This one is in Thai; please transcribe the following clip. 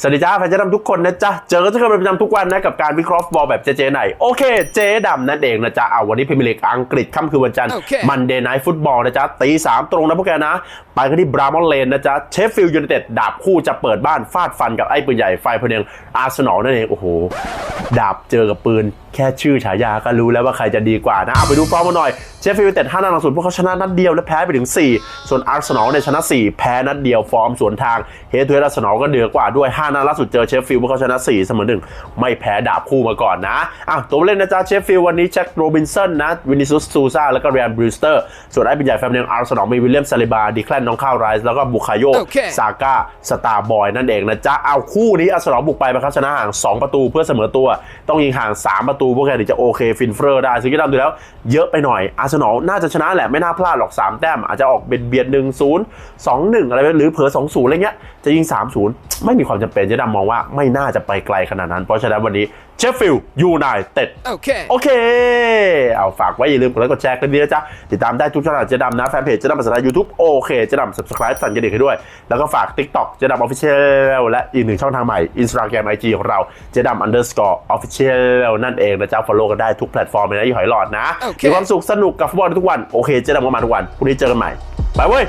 สวัสดีจ้าแฟนเจ๊ดำทุกคนนะจ๊ะ เจอกันทุกคนเป็นประจำทุกวันนะ กับการวิเคราะห์ฟุตบอลแบบเจเจไหน โอเค เจ๊ดำนั่นเองนะจ๊ะเอาวันนี้พรีเมียร์ลีกอังกฤษค่ำคืนวันจันทร์โอเคมันเดย์ไนท์ฟุตบอลนะจ๊ะตีสามตรงนะพวกแกนะ ไปกันที่บรามอนเลนนะจ๊ะเชฟฟิลด์ยูไนเต็ดดาบคู่จะเปิดบ้านฟาดฟันกับไอ้ปืนใหญ่ไฟพะเนียงอาร์เซนอลนั่นเองโอ้โหดาบเจอกับปืนแค่ชื่อฉายาก็รู้แล้วว่าใครจะดีกว่านะเอาไปดูฟอร์มมาหน่อยเชฟฟิลด์ยูไนเต็ดห้านัดหลังสุดพวกเขาชนะนัดเดียวและแพ้ไปถึง 4 ส่วนอาร์เซนอลเนี่ยชนะ 4 แพ้นัดเดียวฟอร์มสวนทางเฮดทูเฮดอาร์เซนอลก็เหนือกว่าด้วย 5นัดล่าสุดเจอเชฟฟิลด์พวกเขาชนะ 4 เสมอหนึ่งไม่แพ้ดาบคู่มาก่อนนะอะตัวเล่นนะจ๊ะเชฟฟิลด์วันนี้แจ็คโรบินสันนะวินิซุสซูซาแล้วก็เรียนบรูสเตอร์ส่วนไอ้เป็นใหญ่แฟมเนียงอาร์เซนอลมีวิลเลียมซาลิบาดีแคลนน้องข้าวไรส์แล้วก็บุคาโยโอเคซาก้าสตาร์บอยนั่นเองนะจ๊ะเอาคู่นี้อาร์เซนอลบุกไปนะครับชนะห่าง 2 ประตูเพื่อเสมอตัว ต้องยิงห่าง 3 ประตูพวกแกจะโอเคฟินเฟอร์ได้ซึ่งที่ทำดูแล้วเยอะไปหน่อยอาร์เซนอลน่าจะชนะแหละไม่น่าพลาดหรอก 3 แต้ม อาจจะออกเบียดเบียดหนึ่งศูนย์สองหนึ่งอะไรหรือเผลอสองศูนย์อะไรเงี้ยจะยิง 3 0 ไม่มีความจำเป็นเจะดำมองว่าไม่น่าจะไปไกลขนาดนั้น เพราะฉะนั้นวันนี้ เชฟฟิลด์ยูไนเต็ด Okay. โอเค เอาฝากไว้อย่าลืมกดไลค์กดแชร์กันดีนะจ๊ะ ติดตามได้ทุกช่องทางเจะดำนะ แฟนเพจเจะดำภาษาไทยยูทูบโอเคเจะดำ subscribe สั่นกระดิ่งให้ด้วย แล้วก็ฝาก TikTok เจะดำ Official และอีกหนึ่งช่องทางใหม่ Instagram IG ของเราเจะดำ underscore official นั่นเองนะจ๊ะ follow กันได้ทุกแพลตฟอร์มเลยนะยี่หอยหลอดนะโอเคมีความสุขสนุกกับฟุตบอลทุกวัน โอเคเจะดำก็มาทุกวันพรุ่งนี้เจอกันใหม่ ไปเว้ย